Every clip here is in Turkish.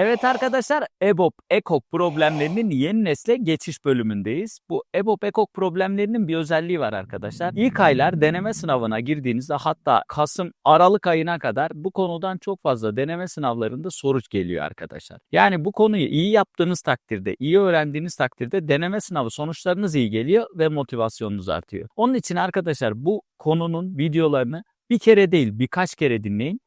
Evet arkadaşlar EBOB EKOK problemlerinin yeni nesle geçiş bölümündeyiz. Bu EBOB EKOK problemlerinin bir özelliği var arkadaşlar. İlk aylar deneme sınavına girdiğinizde hatta Kasım Aralık ayına kadar bu konudan çok fazla deneme sınavlarında soru geliyor arkadaşlar. Yani bu konuyu iyi yaptığınız takdirde, iyi öğrendiğiniz takdirde deneme sınavı sonuçlarınız iyi geliyor ve motivasyonunuz artıyor. Onun için arkadaşlar bu konunun videolarını bir kere değil birkaç kere dinleyin.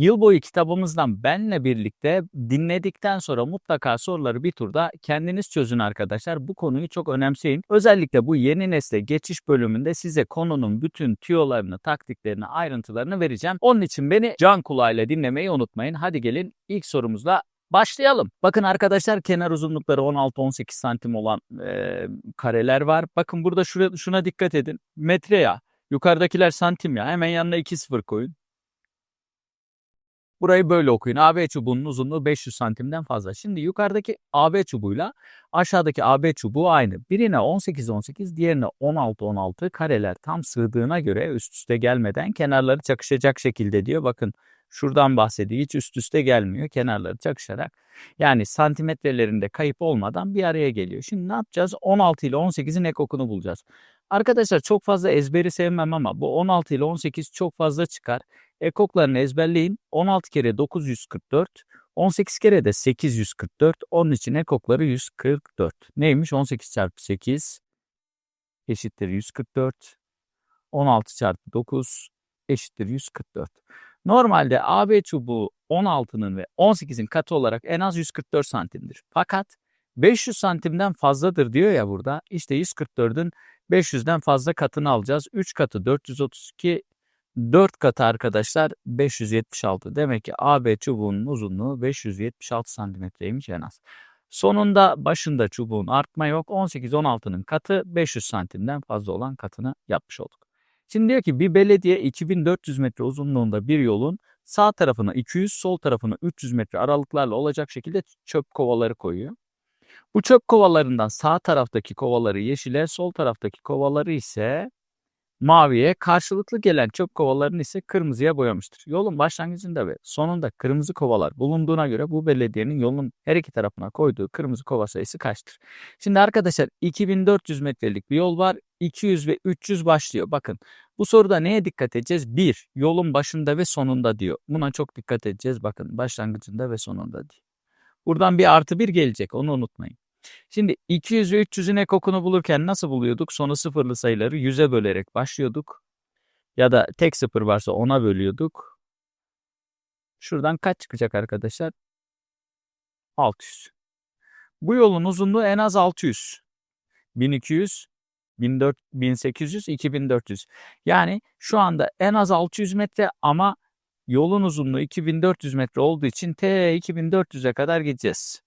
Yıl boyu kitabımızdan benle birlikte dinledikten sonra mutlaka soruları bir turda kendiniz çözün arkadaşlar. Bu konuyu çok önemseyin. Özellikle bu yeni nesle geçiş bölümünde size konunun bütün tüyolarını, taktiklerini, ayrıntılarını vereceğim. Onun için beni can kulağıyla dinlemeyi unutmayın. Hadi gelin ilk sorumuzla Başlayalım. Bakın arkadaşlar kenar uzunlukları 16-18 santim olan e, kareler var. Bakın burada şuraya, şuna dikkat edin. Metre ya. Yukarıdakiler santim ya. Hemen yanına 2 sıfır koyun. Burayı böyle okuyun. AB çubuğunun uzunluğu 500 santimden fazla. Şimdi yukarıdaki AB çubuğuyla aşağıdaki AB çubuğu aynı. Birine 18-18, diğerine 16-16 kareler tam sığdığına göre üst üste gelmeden kenarları çakışacak şekilde diyor. Bakın şuradan bahsediyor. Hiç üst üste gelmiyor. Kenarları çakışarak. Yani santimetrelerinde kayıp olmadan bir araya geliyor. Şimdi ne yapacağız? 16 ile 18'in ekokunu bulacağız. Arkadaşlar çok fazla ezberi sevmem ama bu 16 ile 18 çok fazla çıkar. Ekoklarını ezberleyin. 16 kere 944, 18 kere de 844. Onun için ekokları 144. Neymiş? 18 çarpı 8 eşittir 144. 16 çarpı 9 eşittir 144. Normalde AB çubuğu 16'nın ve 18'in katı olarak en az 144 santimdir. Fakat 500 santimden fazladır diyor ya burada. İşte 144'ün 500'den fazla katını alacağız. 3 katı 432, 4 katı arkadaşlar 576. Demek ki AB çubuğunun uzunluğu 576 santimetreymiş en az. Sonunda başında çubuğun artma yok. 18-16'nın katı 500 santimden fazla olan katını yapmış olduk. Şimdi diyor ki bir belediye 2400 metre uzunluğunda bir yolun sağ tarafına 200, sol tarafına 300 metre aralıklarla olacak şekilde çöp kovaları koyuyor. Bu çöp kovalarından sağ taraftaki kovaları yeşile, sol taraftaki kovaları ise maviye, karşılıklı gelen çöp kovalarını ise kırmızıya boyamıştır. Yolun başlangıcında ve sonunda kırmızı kovalar bulunduğuna göre bu belediyenin yolun her iki tarafına koyduğu kırmızı kova sayısı kaçtır? Şimdi arkadaşlar 2400 metrelik bir yol var. 200 ve 300 başlıyor. Bakın bu soruda neye dikkat edeceğiz? 1. Yolun başında ve sonunda diyor. Buna çok dikkat edeceğiz. Bakın başlangıcında ve sonunda diyor. Buradan bir artı 1 gelecek onu unutmayın. Şimdi 200 ve 300'ün ekokunu bulurken nasıl buluyorduk? Sonu sıfırlı sayıları 100'e bölerek başlıyorduk. Ya da tek sıfır varsa 10'a bölüyorduk. Şuradan kaç çıkacak arkadaşlar? 600. Bu yolun uzunluğu en az 600. 1200, 1400, 1800, 2400. Yani şu anda en az 600 metre ama yolun uzunluğu 2400 metre olduğu için T 2400'e kadar gideceğiz.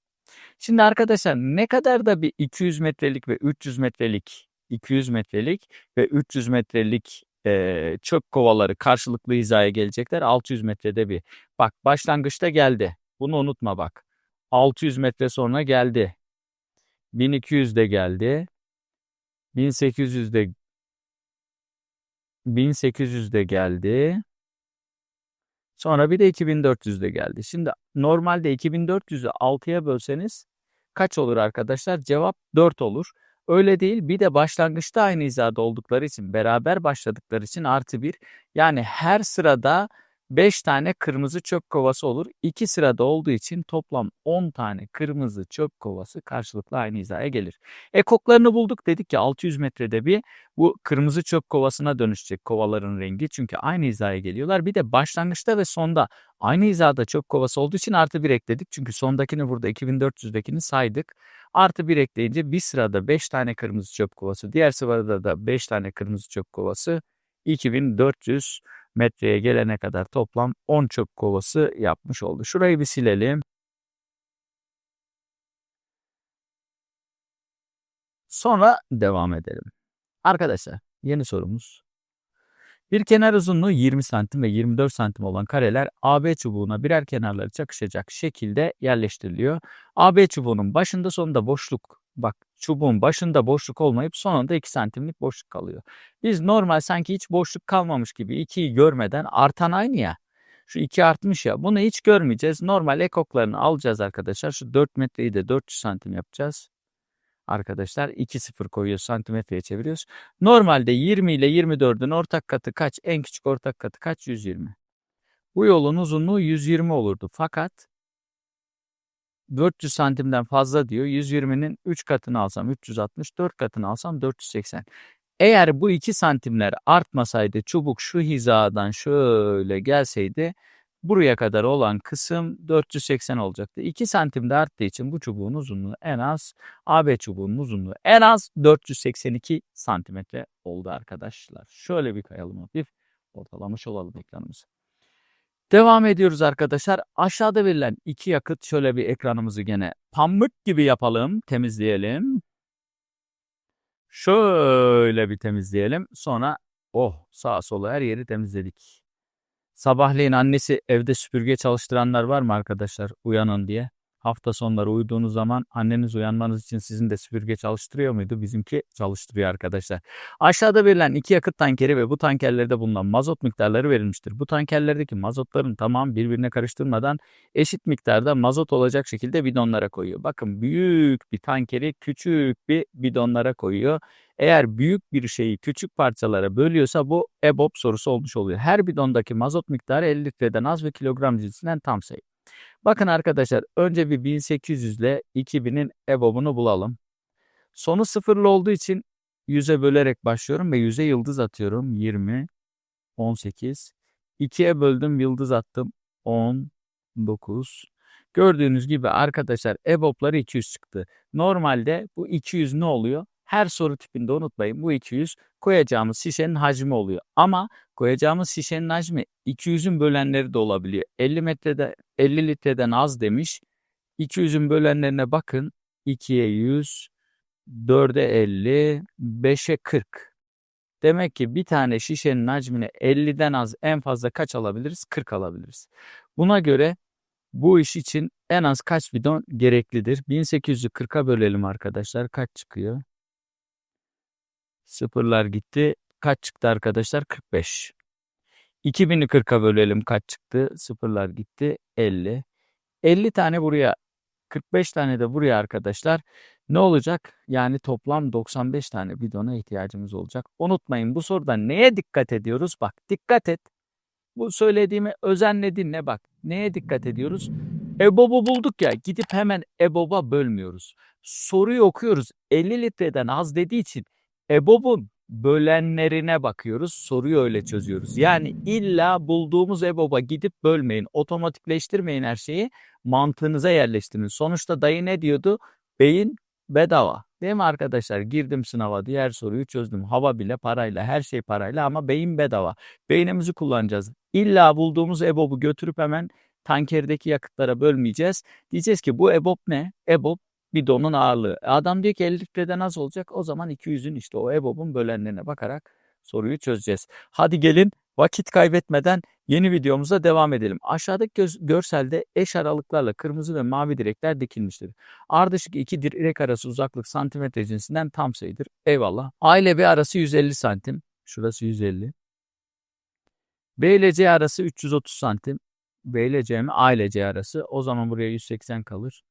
Şimdi arkadaşlar ne kadar da bir 200 metrelik ve 300 metrelik 200 metrelik ve 300 metrelik e, çöp kovaları karşılıklı hizaya gelecekler. 600 metrede bir. Bak başlangıçta geldi. Bunu unutma bak. 600 metre sonra geldi. 1200 de geldi. 1800 de 1800 de geldi. Sonra bir de 2400 de geldi. Şimdi normalde 2400'ü 6'ya bölseniz kaç olur arkadaşlar? Cevap 4 olur. Öyle değil bir de başlangıçta aynı hizada oldukları için beraber başladıkları için artı 1. Yani her sırada 5 tane kırmızı çöp kovası olur. 2 sırada olduğu için toplam 10 tane kırmızı çöp kovası karşılıklı aynı hizaya gelir. Ekoklarını bulduk dedik ki 600 metrede bir bu kırmızı çöp kovasına dönüşecek kovaların rengi. Çünkü aynı hizaya geliyorlar. Bir de başlangıçta ve sonda aynı hizada çöp kovası olduğu için artı 1 ekledik. Çünkü sondakini burada 2400'dekini saydık. Artı 1 ekleyince bir sırada 5 tane kırmızı çöp kovası, diğer sırada da 5 tane kırmızı çöp kovası 2400 metreye gelene kadar toplam 10 çöp kovası yapmış oldu. Şurayı bir silelim. Sonra devam edelim. Arkadaşlar yeni sorumuz. Bir kenar uzunluğu 20 santim ve 24 santim olan kareler AB çubuğuna birer kenarları çakışacak şekilde yerleştiriliyor. AB çubuğunun başında sonunda boşluk bak çubuğun başında boşluk olmayıp sonunda 2 santimlik boşluk kalıyor. Biz normal sanki hiç boşluk kalmamış gibi 2'yi görmeden artan aynı ya. Şu 2 artmış ya. Bunu hiç görmeyeceğiz. Normal ekoklarını alacağız arkadaşlar. Şu 4 metreyi de 400 santim yapacağız. Arkadaşlar 2 sıfır koyuyoruz santimetreye çeviriyoruz. Normalde 20 ile 24'ün ortak katı kaç? En küçük ortak katı kaç? 120. Bu yolun uzunluğu 120 olurdu. Fakat 400 santimden fazla diyor. 120'nin 3 katını alsam 360, 4 katını alsam 480. Eğer bu 2 santimler artmasaydı çubuk şu hizadan şöyle gelseydi buraya kadar olan kısım 480 olacaktı. 2 santim de arttığı için bu çubuğun uzunluğu en az AB çubuğunun uzunluğu en az 482 santimetre oldu arkadaşlar. Şöyle bir kayalım hafif ortalamış olalım ekranımızı. Devam ediyoruz arkadaşlar. Aşağıda verilen iki yakıt şöyle bir ekranımızı gene pamuk gibi yapalım, temizleyelim. Şöyle bir temizleyelim. Sonra oh sağa sola her yeri temizledik. Sabahleyin annesi evde süpürge çalıştıranlar var mı arkadaşlar uyanın diye? Hafta sonları uyuduğunuz zaman anneniz uyanmanız için sizin de süpürge çalıştırıyor muydu? Bizimki çalıştırıyor arkadaşlar. Aşağıda verilen iki yakıt tankeri ve bu tankerlerde bulunan mazot miktarları verilmiştir. Bu tankerlerdeki mazotların tamam birbirine karıştırmadan eşit miktarda mazot olacak şekilde bidonlara koyuyor. Bakın büyük bir tankeri küçük bir bidonlara koyuyor. Eğer büyük bir şeyi küçük parçalara bölüyorsa bu EBOB sorusu olmuş oluyor. Her bidondaki mazot miktarı 50 litreden az ve kilogram cinsinden tam sayı. Bakın arkadaşlar önce bir 1800 ile 2000'in EBOB'unu bulalım. Sonu sıfırlı olduğu için 100'e bölerek başlıyorum ve 100'e yıldız atıyorum. 20, 18. 2'ye böldüm yıldız attım. 10, 9. Gördüğünüz gibi arkadaşlar EBOB'ları 200 çıktı. Normalde bu 200 ne oluyor? Her soru tipinde unutmayın bu 200 koyacağımız şişenin hacmi oluyor. Ama koyacağımız şişenin hacmi 200'ün bölenleri de olabiliyor. 50 metrede 50 litreden az demiş. 200'ün bölenlerine bakın. 2'ye 100, 4'e 50, 5'e 40. Demek ki bir tane şişenin hacmine 50'den az en fazla kaç alabiliriz? 40 alabiliriz. Buna göre bu iş için en az kaç bidon gereklidir? 1800'ü 40'a bölelim arkadaşlar. Kaç çıkıyor? Sıfırlar gitti. Kaç çıktı arkadaşlar? 45. 2000'i 40'a bölelim kaç çıktı? Sıfırlar gitti. 50. 50 tane buraya 45 tane de buraya arkadaşlar. Ne olacak? Yani toplam 95 tane bidona ihtiyacımız olacak. Unutmayın bu soruda neye dikkat ediyoruz? Bak dikkat et. Bu söylediğimi özenle dinle bak. Neye dikkat ediyoruz? EBOB'u bulduk ya gidip hemen EBOB'a bölmüyoruz. Soruyu okuyoruz. 50 litreden az dediği için EBOB'un bölenlerine bakıyoruz. Soruyu öyle çözüyoruz. Yani illa bulduğumuz EBOB'a gidip bölmeyin. Otomatikleştirmeyin her şeyi. Mantığınıza yerleştirin. Sonuçta dayı ne diyordu? Beyin bedava. Değil mi arkadaşlar? Girdim sınava diğer soruyu çözdüm. Hava bile parayla, her şey parayla ama beyin bedava. Beynimizi kullanacağız. İlla bulduğumuz EBOB'u götürüp hemen tankerdeki yakıtlara bölmeyeceğiz. Diyeceğiz ki bu EBOB ne? EBOB bidonun ağırlığı. Adam diyor ki 50 litreden az olacak. O zaman 200'ün işte o EBOB'un bölenlerine bakarak soruyu çözeceğiz. Hadi gelin vakit kaybetmeden yeni videomuza devam edelim. Aşağıdaki göz, görselde eş aralıklarla kırmızı ve mavi direkler dikilmiştir. Ardışık iki direk arası uzaklık santimetre cinsinden tam sayıdır. Eyvallah. A ile B arası 150 santim. Şurası 150. B ile C arası 330 santim. B ile C mi? A ile C arası. O zaman buraya 180 kalır.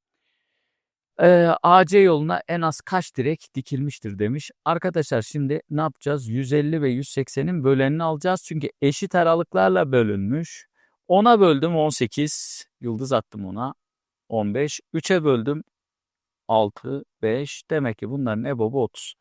Ee, AC yoluna en az kaç direk dikilmiştir demiş. Arkadaşlar şimdi ne yapacağız? 150 ve 180'in bölenini alacağız. Çünkü eşit aralıklarla bölünmüş. 10'a böldüm 18. Yıldız attım ona. 15. 3'e böldüm 6, 5. Demek ki bunların EBOB'u 30.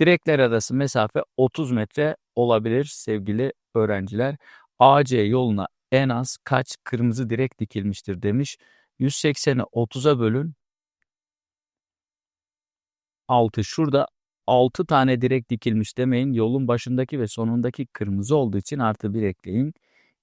Direkler arası mesafe 30 metre olabilir sevgili öğrenciler. AC yoluna en az kaç kırmızı direk dikilmiştir demiş. 180'i 30'a bölün 6. Şurada 6 tane direk dikilmiş demeyin. Yolun başındaki ve sonundaki kırmızı olduğu için artı 1 ekleyin.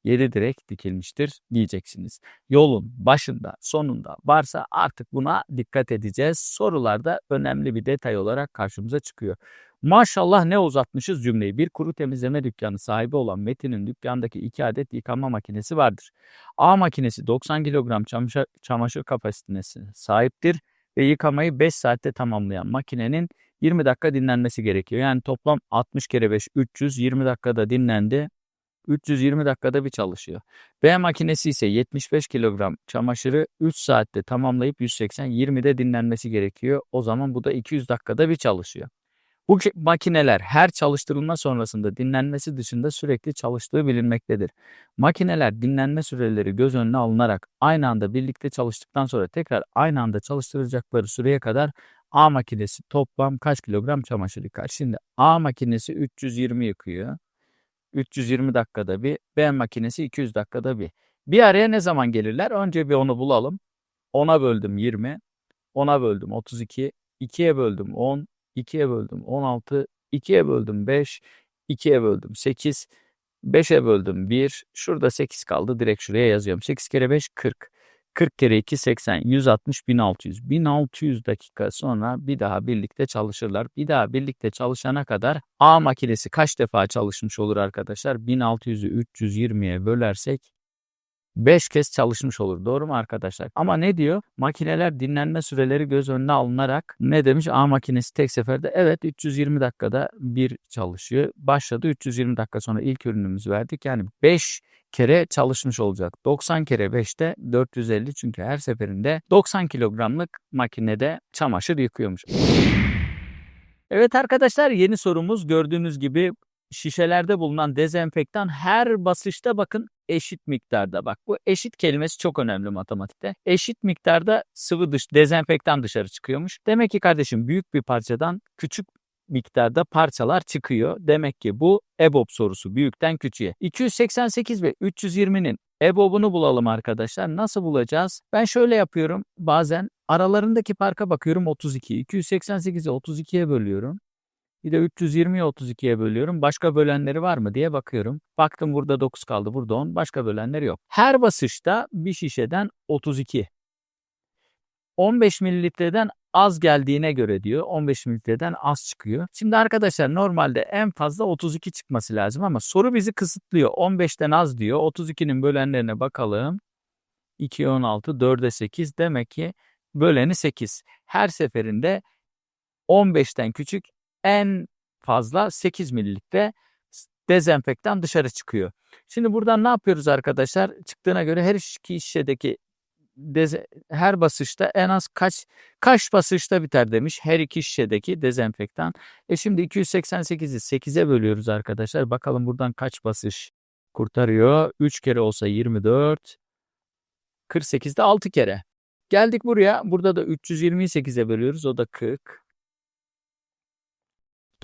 7 direk dikilmiştir diyeceksiniz. Yolun başında, sonunda varsa artık buna dikkat edeceğiz. Sorularda önemli bir detay olarak karşımıza çıkıyor. Maşallah ne uzatmışız cümleyi. Bir kuru temizleme dükkanı sahibi olan Metin'in dükkandaki iki adet yıkama makinesi vardır. A makinesi 90 kilogram çamaşır, çamaşır kapasitesine sahiptir ve yıkamayı 5 saatte tamamlayan makinenin 20 dakika dinlenmesi gerekiyor. Yani toplam 60 kere 5 300 20 dakikada dinlendi. 320 dakikada bir çalışıyor. B makinesi ise 75 kilogram çamaşırı 3 saatte tamamlayıp 180 20'de dinlenmesi gerekiyor. O zaman bu da 200 dakikada bir çalışıyor. Bu ki- makineler her çalıştırılma sonrasında dinlenmesi dışında sürekli çalıştığı bilinmektedir. Makineler dinlenme süreleri göz önüne alınarak aynı anda birlikte çalıştıktan sonra tekrar aynı anda çalıştıracakları süreye kadar A makinesi toplam kaç kilogram çamaşır yıkar? Şimdi A makinesi 320 yıkıyor. 320 dakikada bir. B makinesi 200 dakikada bir. Bir araya ne zaman gelirler? Önce bir onu bulalım. 10'a böldüm 20. 10'a böldüm 32. 2'ye böldüm 10. 2'ye böldüm 16. 2'ye böldüm 5. 2'ye böldüm 8. 5'e böldüm 1. Şurada 8 kaldı. Direkt şuraya yazıyorum. 8 kere 5 40. 40 kere 2 80. 160 1600. 1600 dakika sonra bir daha birlikte çalışırlar. Bir daha birlikte çalışana kadar A makinesi kaç defa çalışmış olur arkadaşlar? 1600'ü 320'ye bölersek 5 kez çalışmış olur. Doğru mu arkadaşlar? Ama ne diyor? Makineler dinlenme süreleri göz önüne alınarak ne demiş? A makinesi tek seferde evet 320 dakikada bir çalışıyor. Başladı 320 dakika sonra ilk ürünümüzü verdik. Yani 5 kere çalışmış olacak. 90 kere 5'te 450 çünkü her seferinde 90 kilogramlık makinede çamaşır yıkıyormuş. Evet arkadaşlar yeni sorumuz gördüğünüz gibi şişelerde bulunan dezenfektan her basışta bakın eşit miktarda. Bak bu eşit kelimesi çok önemli matematikte. Eşit miktarda sıvı dış dezenfektan dışarı çıkıyormuş. Demek ki kardeşim büyük bir parçadan küçük miktarda parçalar çıkıyor. Demek ki bu EBOB sorusu büyükten küçüğe. 288 ve 320'nin EBOB'unu bulalım arkadaşlar. Nasıl bulacağız? Ben şöyle yapıyorum. Bazen aralarındaki farka bakıyorum 32. 288'i 32'ye bölüyorum. Bir de 320'yi 32'ye bölüyorum. Başka bölenleri var mı diye bakıyorum. Baktım burada 9 kaldı, burada 10. Başka bölenleri yok. Her basışta bir şişeden 32. 15 mililitreden az geldiğine göre diyor. 15 mililitreden az çıkıyor. Şimdi arkadaşlar normalde en fazla 32 çıkması lazım ama soru bizi kısıtlıyor. 15'ten az diyor. 32'nin bölenlerine bakalım. 2'ye 16, 4'e 8. Demek ki böleni 8. Her seferinde 15'ten küçük en fazla 8 mililitre dezenfektan dışarı çıkıyor. Şimdi buradan ne yapıyoruz arkadaşlar? Çıktığına göre her iki şişedeki deze, her basışta en az kaç kaç basışta biter demiş her iki şişedeki dezenfektan. E şimdi 288'i 8'e bölüyoruz arkadaşlar. Bakalım buradan kaç basış kurtarıyor? 3 kere olsa 24. 48'de 6 kere. Geldik buraya. Burada da 320'yi 8'e bölüyoruz. O da 40.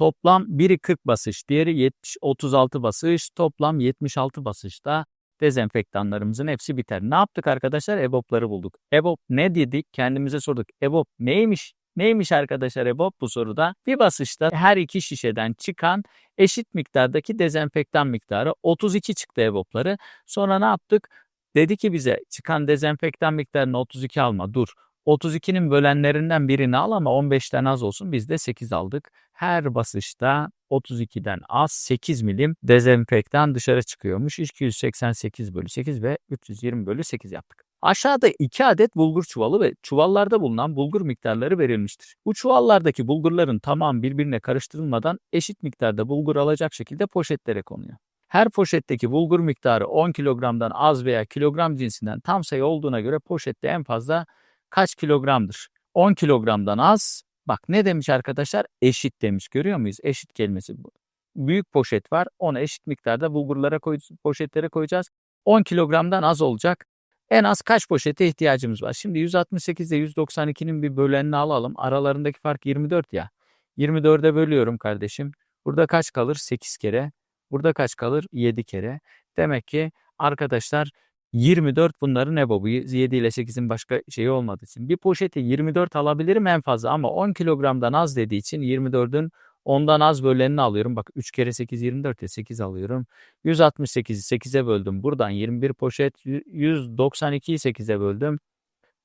Toplam biri 40 basış, diğeri 70 36 basış. Toplam 76 basışta dezenfektanlarımızın hepsi biter. Ne yaptık arkadaşlar? EBOB'ları bulduk. EBOB ne dedik? Kendimize sorduk. EBOB neymiş? Neymiş arkadaşlar EBOB bu soruda? Bir basışta her iki şişeden çıkan eşit miktardaki dezenfektan miktarı 32 çıktı EBOB'ları. Sonra ne yaptık? Dedi ki bize çıkan dezenfektan miktarını 32 alma dur. 32'nin bölenlerinden birini al ama 15'ten az olsun. Biz de 8 aldık. Her basışta 32'den az 8 milim dezenfektan dışarı çıkıyormuş. 288 bölü 8 ve 320 bölü 8 yaptık. Aşağıda 2 adet bulgur çuvalı ve çuvallarda bulunan bulgur miktarları verilmiştir. Bu çuvallardaki bulgurların tamamı birbirine karıştırılmadan eşit miktarda bulgur alacak şekilde poşetlere konuyor. Her poşetteki bulgur miktarı 10 kilogramdan az veya kilogram cinsinden tam sayı olduğuna göre poşette en fazla kaç kilogramdır? 10 kilogramdan az. Bak ne demiş arkadaşlar? Eşit demiş. Görüyor muyuz? Eşit kelimesi bu. Büyük poşet var. Onu eşit miktarda bulgurlara koy, poşetlere koyacağız. 10 kilogramdan az olacak. En az kaç poşete ihtiyacımız var? Şimdi 168 ile 192'nin bir bölenini alalım. Aralarındaki fark 24 ya. 24'e bölüyorum kardeşim. Burada kaç kalır? 8 kere. Burada kaç kalır? 7 kere. Demek ki arkadaşlar 24 bunların EBOB'u 7 ile 8'in başka şeyi olmadığı için. Bir poşeti 24 alabilirim en fazla ama 10 kilogramdan az dediği için 24'ün ondan az bölenini alıyorum. Bak 3 kere 8 24 ya 8 alıyorum. 168'i 8'e böldüm. Buradan 21 poşet 192'yi 8'e böldüm.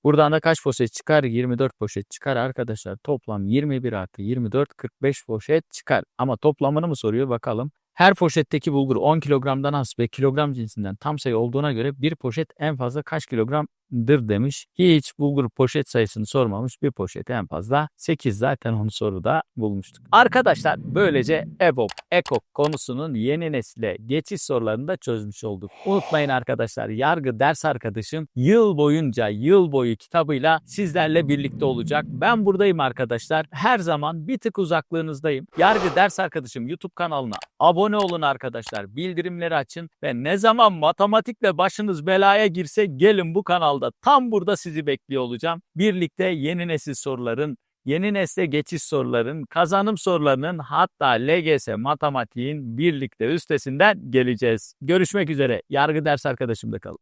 Buradan da kaç poşet çıkar? 24 poşet çıkar arkadaşlar. Toplam 21 artı 24 45 poşet çıkar. Ama toplamını mı soruyor bakalım. Her poşetteki bulgur 10 kilogramdan az ve kilogram cinsinden tam sayı olduğuna göre bir poşet en fazla kaç kilogram dır demiş. Hiç bulgur poşet sayısını sormamış. Bir poşet en fazla 8 zaten onu soruda bulmuştuk. Arkadaşlar böylece EBOB, EKOK konusunun yeni nesile geçiş sorularını da çözmüş olduk. Unutmayın arkadaşlar yargı ders arkadaşım yıl boyunca yıl boyu kitabıyla sizlerle birlikte olacak. Ben buradayım arkadaşlar. Her zaman bir tık uzaklığınızdayım. Yargı ders arkadaşım YouTube kanalına abone olun arkadaşlar. Bildirimleri açın ve ne zaman matematikle başınız belaya girse gelin bu kanalda tam burada sizi bekliyor olacağım. Birlikte yeni nesil soruların yeni nesle geçiş soruların, kazanım sorularının hatta LGS matematiğin birlikte üstesinden geleceğiz. Görüşmek üzere. Yargı ders arkadaşımda kalın.